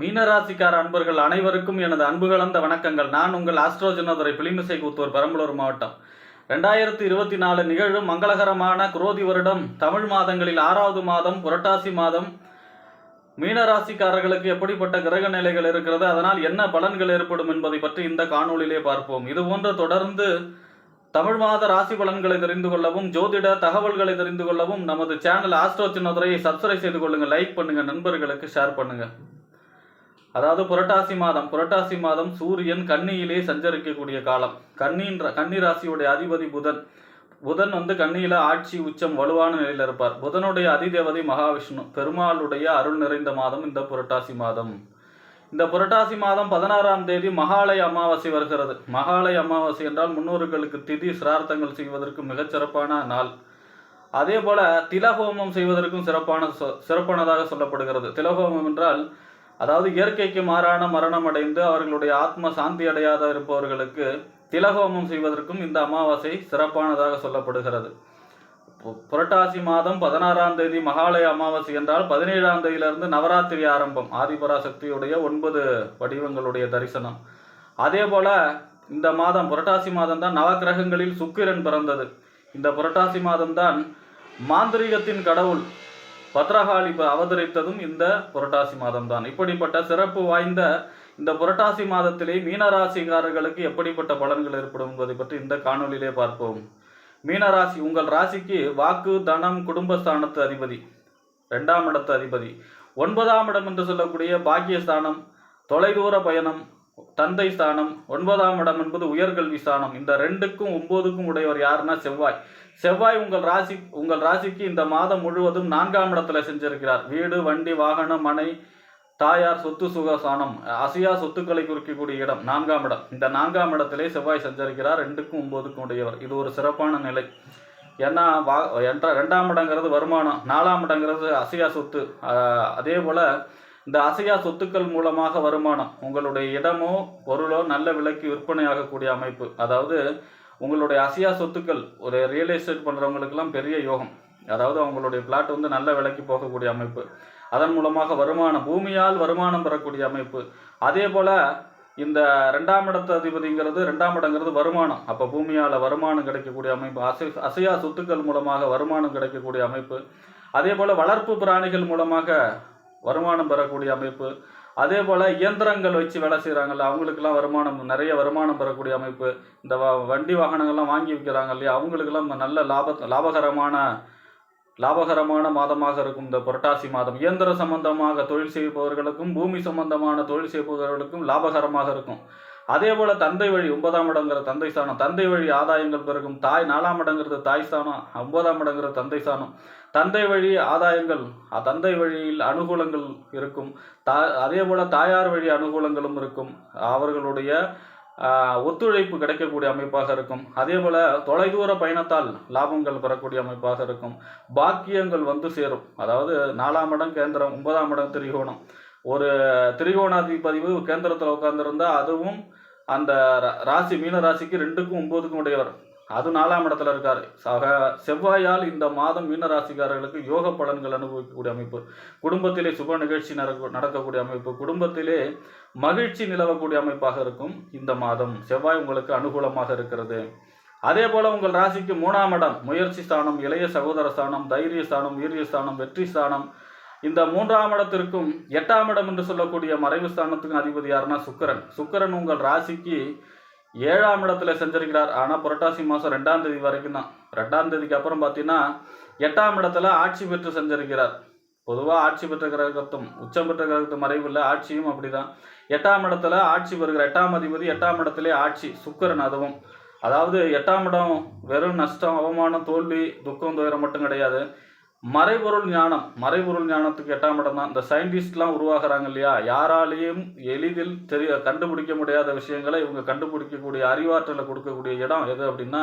மீனராசிக்கார அன்பர்கள் அனைவருக்கும் எனது அன்பு கலந்த வணக்கங்கள். நான் உங்கள் ஆஸ்ட்ரோஜனதுரை பிளிமிசை கூத்தூர் பெரம்பலூர் மாவட்டம். ரெண்டாயிரத்தி இருபத்தி நாலு நிகழும் மங்களகரமான குரோதி வருடம். தமிழ் மாதங்களில் ஆறாவது மாதம் புரட்டாசி மாதம். மீனராசிக்காரர்களுக்கு எப்படிப்பட்ட கிரக நிலைகள் இருக்கிறது அதனால் என்ன பலன்கள் ஏற்படும் என்பதை பற்றி இந்த காணொளியிலே பார்ப்போம். இதுபோன்று தொடர்ந்து தமிழ் மாத ராசி பலன்களை தெரிந்து கொள்ளவும் ஜோதிட தகவல்களை தெரிந்து கொள்ளவும் நமது சேனல் ஆஸ்ட்ரோ சின்னதுரையை சப்ஸ்கிரைப் செய்து கொள்ளுங்கள் லைக் பண்ணுங்கள் நண்பர்களுக்கு ஷேர் பண்ணுங்கள் அதாவது புரட்டாசி மாதம் புரட்டாசி மாதம் சூரியன் கன்னியிலே சஞ்சரிக்கக்கூடிய காலம். கன்னியின் கன்னி ராசியுடைய அதிபதி புதன். புதன் வந்து கன்னியில ஆட்சி உச்சம் வலுவான நிலையில் இருப்பார். புதனுடைய அதிதேவதை மகாவிஷ்ணு. பெருமாளுடைய அருள் நிறைந்த மாதம் இந்த புரட்டாசி மாதம். இந்த புரட்டாசி மாதம் பதினாறாம் தேதி மகாலய அமாவாசை வருகிறது. மகாலய அமாவாசை என்றால் முன்னோர்களுக்கு திதி சிரார்த்தங்கள் செய்வதற்கு மிகச்சிறப்பான நாள். அதே போல திலஹோமம் செய்வதற்கும் சிறப்பான சிறப்பானதாக சொல்லப்படுகிறது. திலஹோமம் என்றால் அதாவது இயற்கைக்கு மாறான மரணம் அடைந்து அவர்களுடைய ஆத்ம சாந்தி அடையாத இருப்பவர்களுக்கு திலகோமம் செய்வதற்கும் இந்த அமாவாசை சிறப்பானதாக சொல்லப்படுகிறது. பு- புரட்டாசி மாதம் பதினாறாம் தேதி மகாலய அமாவாசை என்றால் பதினேழாம் தேதியிலிருந்து நவராத்திரி ஆரம்பம் ஆதிபராசக்தியுடைய ஒன்பது வடிவங்களுடைய தரிசனம். அதே போல இந்த மாதம் புரட்டாசி மாதம் தான் நவக்கிரகங்களில் சுக்கிரன் பிறந்தது. இந்த புரட்டாசி மாதம்தான் மாந்திரிகத்தின் கடவுள் பத்ரகாளி அவதரித்ததும் இந்த புரட்டாசி மாதம் தான் இப்படிப்பட்ட சிறப்பு வாய்ந்த இந்த புரட்டாசி மாதத்திலே மீனராசிக்காரர்களுக்கு எப்படிப்பட்ட பலன்கள் ஏற்படும் என்பதை பற்றி இந்த காணொலியிலே பார்ப்போம். மீனராசி உங்கள் ராசிக்கு வாக்கு தனம் குடும்பஸ்தானத்து அதிபதி. ரெண்டாம் இடத்து அதிபதி. ஒன்பதாம் இடம் என்று சொல்லக்கூடிய பாக்கியஸ்தானம் தொலைதூர பயணம் தந்தை ஸ்தானம் ஒன்பதாம் இடம் என்பது உயர்கல்வி ஸ்தானம். இந்த ரெண்டுக்கும் ஒன்பதுக்கும் உடையவர் யாருன்னா செவ்வாய். செவ்வாய் உங்கள் ராசி உங்கள் ராசிக்கு இந்த மாதம் முழுவதும் நான்காம் இடத்துல செஞ்சிருக்கிறார் வீடு வண்டி வாகனம் மனை தாயார் சொத்து சுகசானம் அசையா சொத்துக்களை குறிக்கக்கூடிய இடம் நான்காம் இடம். இந்த நான்காம் இடத்திலே செவ்வாய் செஞ்சிருக்கிறார். ரெண்டுக்கும் ஒன்பதுக்கும் உடையவர். இது ஒரு சிறப்பான நிலை. ஏன்னா வா என்ற ரெண்டாம் இடங்கிறது வருமானம் நாலாம் இடங்கிறது அசையா சொத்து. அதே போல இந்த அசையா சொத்துக்கள் மூலமாக வருமானம் உங்களுடைய இடமோ பொருளோ நல்ல விலைக்கு விற்பனையாகக்கூடிய அமைப்பு. அதாவது உங்களுடைய அசையா சொத்துக்கள் ஒரு ரியல் எஸ்டேட் பண்ணுறவங்களுக்கெல்லாம் பெரிய யோகம். அதாவது அவங்களுடைய பிளாட் வந்து நல்ல விலைக்கு போகக்கூடிய அமைப்பு. அதன் மூலமாக வருமானம் பூமியால் வருமானம் பெறக்கூடிய அமைப்பு. அதே போல் இந்த ரெண்டாம் இடத்து அதிபதிங்கிறது ரெண்டாம் இடங்கிறது வருமானம். அப்போ பூமியால் வருமானம் கிடைக்கக்கூடிய அமைப்பு அசை அசையா சொத்துக்கள் மூலமாக வருமானம் கிடைக்கக்கூடிய அமைப்பு. அதே போல் வளர்ப்பு பிராணிகள் மூலமாக வருமானம் பெறக்கூடிய அமைப்பு. அதே போல் இயந்திரங்கள் வச்சு வேலை செய்கிறாங்கல்ல அவங்களுக்கெல்லாம் வருமானம் நிறைய வருமானம் பெறக்கூடிய அமைப்பு இந்த வண்டி வாகனங்கள்லாம் வாங்கி விற்கிறாங்க இல்லையா அவங்களுக்கெல்லாம் நல்ல லாப லாபகரமான லாபகரமான மாதமாக இருக்கும் இந்த புரட்டாசி மாதம். இயந்திர சம்பந்தமாக தொழில் செய்பவர்களுக்கும் பூமி சம்பந்தமான தொழில் செய்பவர்களுக்கும் லாபகரமாக இருக்கும். அதே போல தந்தை வழி ஒன்பதாம் இடங்கிற தந்தை ஸ்தானம். தந்தை வழி ஆதாயங்கள் பிறகும் தாய் நாலாம் இடங்கிறது தாய் ஸ்தானம். ஒன்பதாம் இடங்கிற தந்தை ஸ்தானம். தந்தை வழி ஆதாயங்கள் தந்தை வழியில் அனுகூலங்கள் இருக்கும். தா அதே போல தாயார் வழி அனுகூலங்களும் இருக்கும். அவர்களுடைய ஒத்துழைப்பு கிடைக்கக்கூடிய அமைப்பாக இருக்கும். அதே போல தொலைதூர பயணத்தால் லாபங்கள் பெறக்கூடிய அமைப்பாக இருக்கும். பாக்கியங்கள் வந்து சேரும். அதாவது நாலாம் இடம் கேந்திரம் ஒன்பதாம் இடம் திரிகோணம். ஒரு திரிகோணாதிபதிவு கேந்திரத்தில் உட்கார்ந்திருந்தா அதுவும் அந்த ரா- ராசி மீன ராசிக்கு ரெண்டுக்கும் ஒன்பதுக்கும் உடையவர். அது நாலாம் இடத்துல இருக்கார். சக செவ்வாயால் இந்த மாதம் மீன ராசிக்காரர்களுக்கு யோக பலன்கள் அனுபவிக்கக்கூடிய அமைப்பு. குடும்பத்திலே சுப நிகழ்ச்சி நடக்கக்கூடிய அமைப்பு. குடும்பத்திலே மகிழ்ச்சி நிலவக்கூடிய அமைப்பாக இருக்கும் இந்த மாதம். செவ்வாய் உங்களுக்கு அனுகூலமாக இருக்கிறது. அதே போல உங்கள் ராசிக்கு மூணாம் இடம். முயற்சி ஸ்தானம் இளைய சகோதர ஸ்தானம் தைரிய ஸ்தானம் வீரிய ஸ்தானம் வெற்றி ஸ்தானம் இந்த மூன்றாம் இடத்திற்கும் எட்டாம் இடம் என்று சொல்லக்கூடிய மறைவு ஸ்தானத்துக்கும் அதிபதி யாருன்னா சுக்கரன். சுக்கரன் உங்கள் ராசிக்கு ஏழாம் இடத்துல செஞ்சிருக்கிறார் ஆனால் புரட்டாசி மாதம் ரெண்டாம் தேதி வரைக்கும் தான். ரெண்டாம் தேதிக்கு அப்புறம் பார்த்தீங்கன்னா எட்டாம் இடத்துல ஆட்சி பெற்று செஞ்சிருக்கிறார் பொதுவாக ஆட்சி பெற்ற கிரகத்தும் உச்சம் பெற்ற கிரகத்து மறைவில் ஆட்சியும் அப்படிதான். எட்டாம் இடத்துல ஆட்சி பெறுகிற எட்டாம் அதிபதி எட்டாம் இடத்துலேயே ஆட்சி சுக்கரன் அதுவும். அதாவது எட்டாம் இடம் வெறும் நஷ்டம் அவமானம் தோல்வி துக்கம் துயரம் மட்டும் கிடையாது. மறைபொருள் ஞானம் மறைபொருள் ஞானத்துக்கு எட்டாம் இடம் தான். இந்த சயின்டிஸ்ட்லாம் உருவாகிறாங்க இல்லையா? யாராலையும் எளிதில் தெரிய கண்டுபிடிக்க முடியாத விஷயங்களை இவங்க கண்டுபிடிக்கக்கூடிய அறிவாற்றலை கொடுக்கக்கூடிய இடம் எது அப்படின்னா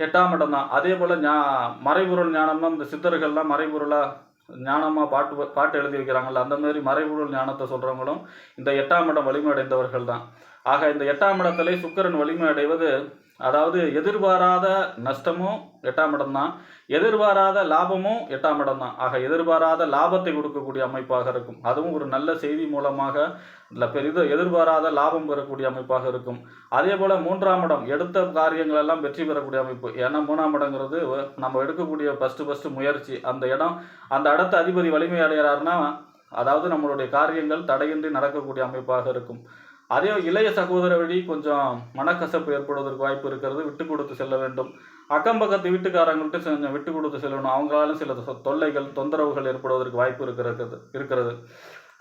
எட்டாம் இடம் தான். அதே போல் ஞா மறைபொருள் ஞானம்னா இந்த சித்தர்கள்லாம் மறைபொருளாக ஞானமாக பாட்டு பாட்டு எழுதி வைக்கிறாங்கல்ல அந்த மாதிரி மறைபொருள் ஞானத்தை சொல்கிறவங்களும் இந்த எட்டாம் இடம் வலிமை அடைந்தவர்கள் தான். ஆக இந்த எட்டாம் இடத்திலே சுக்கரன் வலிமை அடைவது அதாவது எதிர்பாராத நஷ்டமும் எட்டாம் இடம் தான் எதிர்பாராத லாபமும் எட்டாம் இடம் தான் ஆக எதிர்பாராத லாபத்தை கொடுக்கக்கூடிய அமைப்பாக இருக்கும். அதுவும் ஒரு நல்ல செய்தி மூலமாக இல்லை பெரிது எதிர்பாராத லாபம் பெறக்கூடிய அமைப்பாக இருக்கும். அதே போல் மூன்றாம் இடம் எடுத்த காரியங்கள் எல்லாம் வெற்றி பெறக்கூடிய அமைப்பு. ஏன்னா மூணாம் இடங்கிறது நம்ம எடுக்கக்கூடிய ஃபஸ்ட்டு ஃபஸ்ட்டு முயற்சி. அந்த இடம் அந்த இடத்த அதிபதி வலிமை அடைகிறாருன்னா அதாவது நம்மளுடைய காரியங்கள் தடையின்றி நடக்கக்கூடிய அமைப்பாக இருக்கும். அதே இளைய சகோதர வழி கொஞ்சம் மனக்கசப்பு ஏற்படுவதற்கு வாய்ப்பு இருக்கிறது. விட்டு கொடுத்து செல்ல வேண்டும். அக்கம் பக்கத்து வீட்டுக்காரங்கள்ட்ட கொஞ்சம் விட்டு கொடுத்து செல்லணும். அவங்களாலும் சில தொல்லைகள் தொந்தரவுகள் ஏற்படுவதற்கு வாய்ப்பு இருக்கிறது இருக்கிறது.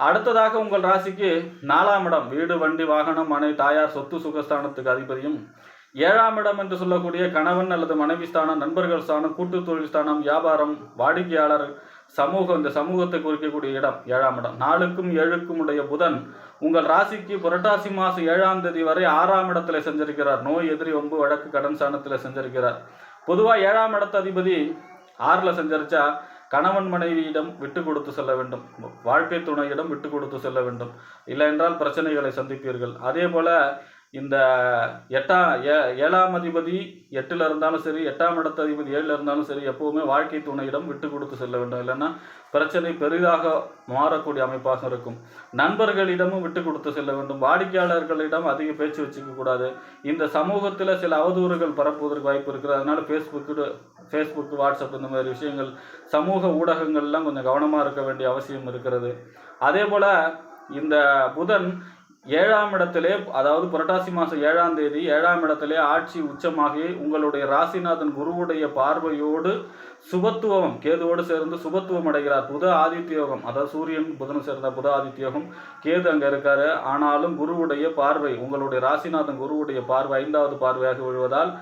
அடுத்ததாக உங்கள் ராசிக்கு நாலாம் இடம். வீடு வண்டி வாகனம் மனை தாயார் சொத்து சுகஸ்தானத்துக்கு அதிபதியும். ஏழாம் இடம் என்று சொல்லக்கூடிய கணவன் அல்லது மனைவி ஸ்தானம் நண்பர்கள் ஸ்தானம் கூட்டு தொழில் ஸ்தானம் வியாபாரம் வாடிக்கையாளர் சமூகம் இந்த சமூகத்தை குறிக்கக்கூடிய இடம் ஏழாம் இடம். நாலுக்கும் ஏழுக்கும் உடைய புதன் உங்கள் ராசிக்கு புரட்டாசி மாதம் ஏழாம் தேதி வரை ஆறாம் இடத்துல செஞ்சிருக்கிறார் நோய் எதிரி ஒம்பு வழக்கு கடன் சாணத்தில் செஞ்சிருக்கிறார் பொதுவாக ஏழாம் இடத்த அதிபதி ஆறில் செஞ்சரிச்சா கணவன் மனைவியிடம் விட்டு கொடுத்து செல்ல வேண்டும். வாழ்க்கை துணையிடம் விட்டு கொடுத்து செல்ல வேண்டும். இல்லை என்றால் பிரச்சனைகளை சந்திப்பீர்கள். அதே போல இந்த எட்டா ஏ ஏழாம் அதிபதி எட்டில் இருந்தாலும் சரி எட்டாம் இடத்த அதிபதி ஏழில் இருந்தாலும் சரி எப்போவுமே வாழ்க்கை துணையிடம் விட்டு கொடுத்து செல்ல வேண்டும். இல்லைன்னா பிரச்சனை பெரிதாக மாறக்கூடிய அமைப்பாக இருக்கும். நண்பர்களிடமும் விட்டு கொடுத்து செல்ல வேண்டும். வாடிக்கையாளர்களிடம் அதிக பேச்சு வச்சுக்க கூடாது. இந்த சமூகத்தில் சில அவதூறுகள் பரப்புவதற்கு வாய்ப்பு இருக்குது. அதனால ஃபேஸ்புக்கு ஃபேஸ்புக் வாட்ஸ்அப் இந்த மாதிரி விஷயங்கள் சமூக ஊடகங்கள்லாம் கொஞ்சம் கவனமாக இருக்க வேண்டிய அவசியம் இருக்கிறது. அதே போல் இந்த புதன் ஏழாம் இடத்திலே அதாவது புரட்டாசி மாதம் ஏழாம் தேதி ஏழாம் இடத்திலே ஆட்சி உச்சமாகி உங்களுடைய ராசிநாதன் குருவுடைய பார்வையோடு சுபத்துவம் கேதுவோடு சேர்ந்து சுபத்துவம் அடைகிறார். புத ஆதித்ய யோகம் அதாவது சூரியன் புதனும் சேர்ந்த புத ஆதித்ய யோகம் கேது அங்கே இருக்காரு. ஆனாலும் குருவுடைய பார்வை உங்களுடைய ராசிநாதன் குருவுடைய பார்வை ஐந்தாவது பார்வையாக விழுவதால்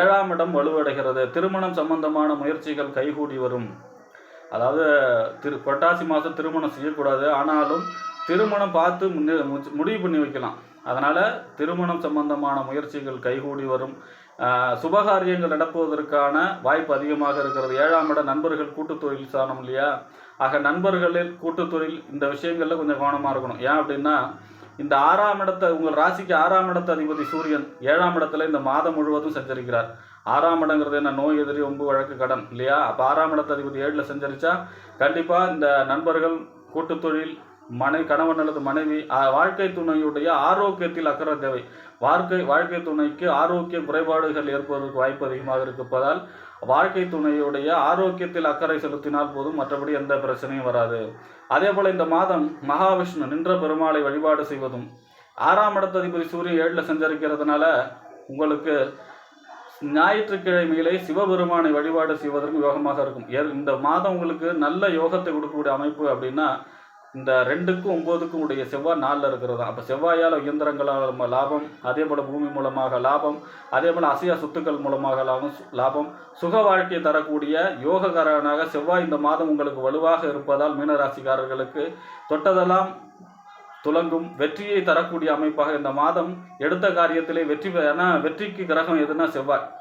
ஏழாம் இடம் வலுவடைகிறது. திருமணம் சம்பந்தமான முயற்சிகள் கைகூடி வரும். அதாவது திரு புரட்டாசி மாதம் திருமணம் செய்யக்கூடாது. ஆனாலும் திருமணம் பார்த்து முன்னே முடிவு பண்ணி வைக்கலாம். அதனால் திருமணம் சம்பந்தமான முயற்சிகள் கைகூடி வரும். சுபகாரியங்கள் நடப்புவதற்கான வாய்ப்பு அதிகமாக இருக்கிறது. ஏழாம் இட நண்பர்கள் கூட்டு தொழில் சாணம் இல்லையா? ஆக நண்பர்களில் கூட்டு தொழில் இந்த விஷயங்களில் கொஞ்சம் கவனமாக இருக்கணும். ஏன் அப்படின்னா இந்த ஆறாம் இடத்தை உங்கள் ராசிக்கு ஆறாம் இடத்த அதிபதி சூரியன் ஏழாம் இடத்துல இந்த மாதம் முழுவதும் சஞ்சரிக்கிறார். ஆறாம் இடங்கிறது என்ன? நோய் எதிரி ஒம்பு வழக்கு கடன். இல்லையா? அப்போ ஆறாம் இடத்த அதிபதி ஏழில் சஞ்சரிச்சா கண்டிப்பாக இந்த நண்பர்கள் கூட்டு தொழில் மனை கணவன் அல்லது மனைவி வாழ்க்கை துணையுடைய ஆரோக்கியத்தில் அக்கறை தேவை. வாழ்க்கை வாழ்க்கை துணைக்கு ஆரோக்கிய குறைபாடுகள் ஏற்படுவதற்கு வாய்ப்பு அதிகமாக இருப்பதால் வாழ்க்கை துணையுடைய ஆரோக்கியத்தில் அக்கறை செலுத்தினால் போதும் மற்றபடி எந்த பிரச்சனையும் வராது. அதே போல் இந்த மாதம் மகாவிஷ்ணு நின்ற பெருமாளை வழிபாடு செய்வதும் ஆறாம் இடத்ததிபதி சூரியன் ஏழில் சஞ்சரிக்கிறதுனால உங்களுக்கு ஞாயிற்றுக்கிழமையிலே சிவபெருமானை வழிபாடு செய்வதற்கு யோகமாக இருக்கும். ஏ- இந்த மாதம் உங்களுக்கு நல்ல யோகத்தை கொடுக்கக்கூடிய அமைப்பு அப்படின்னா இந்த ரெண்டுக்கும் ஒம்போதுக்கும் உடைய செவ்வாய் நாளில் இருக்கிறது தான். அப்போ செவ்வாயால் இயந்திரங்களால் லாபம் அதே போல் பூமி மூலமாக லாபம் அதே போல் அசையா சொத்துக்கள் மூலமாக லாபம் லாபம். சுக வாழ்க்கையை தரக்கூடிய யோகக்காரனாக செவ்வாய் இந்த மாதம் உங்களுக்கு வலுவாக இருப்பதால் மீனராசிக்காரர்களுக்கு தொட்டதெல்லாம் துலங்கும் வெற்றியை தரக்கூடிய அமைப்பாக இந்த மாதம் எடுத்த காரியத்திலே வெற்றி ஏன்னா வெற்றிக்கு கிரகம் எதுனா செவ்வாய்.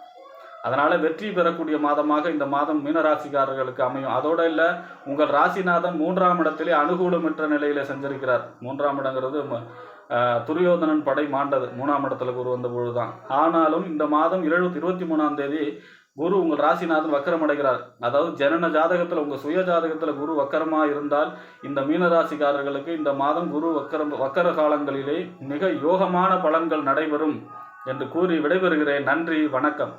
அதனால வெற்றி பெறக்கூடிய மாதமாக இந்த மாதம் மீனராசிக்காரர்களுக்கு அமையும். அதோட இல்லை உங்கள் ராசிநாதன் மூன்றாம் இடத்திலே அனுகூலமற்ற நிலையில செஞ்சிருக்கிறார் மூன்றாம் இடங்கிறது ம- துரியோதனன் படை மாண்டது. மூணாம் இடத்துல குரு வந்த பொழுதுதான். ஆனாலும் இந்த மாதம் இருபத்தி இருபத்தி மூணாம் தேதி குரு உங்கள் ராசிநாதன் வக்கரம் அடைகிறார். அதாவது ஜனன ஜாதகத்தில் உங்கள் சுய ஜாதகத்தில் குரு வக்கரமாக இருந்தால் இந்த மீனராசிக்காரர்களுக்கு இந்த மாதம் குரு வக்கரம் வக்கர காலங்களிலே மிக யோகமான பலன்கள் நடைபெறும் என்று கூறி விடைபெறுகிறேன். நன்றி வணக்கம்.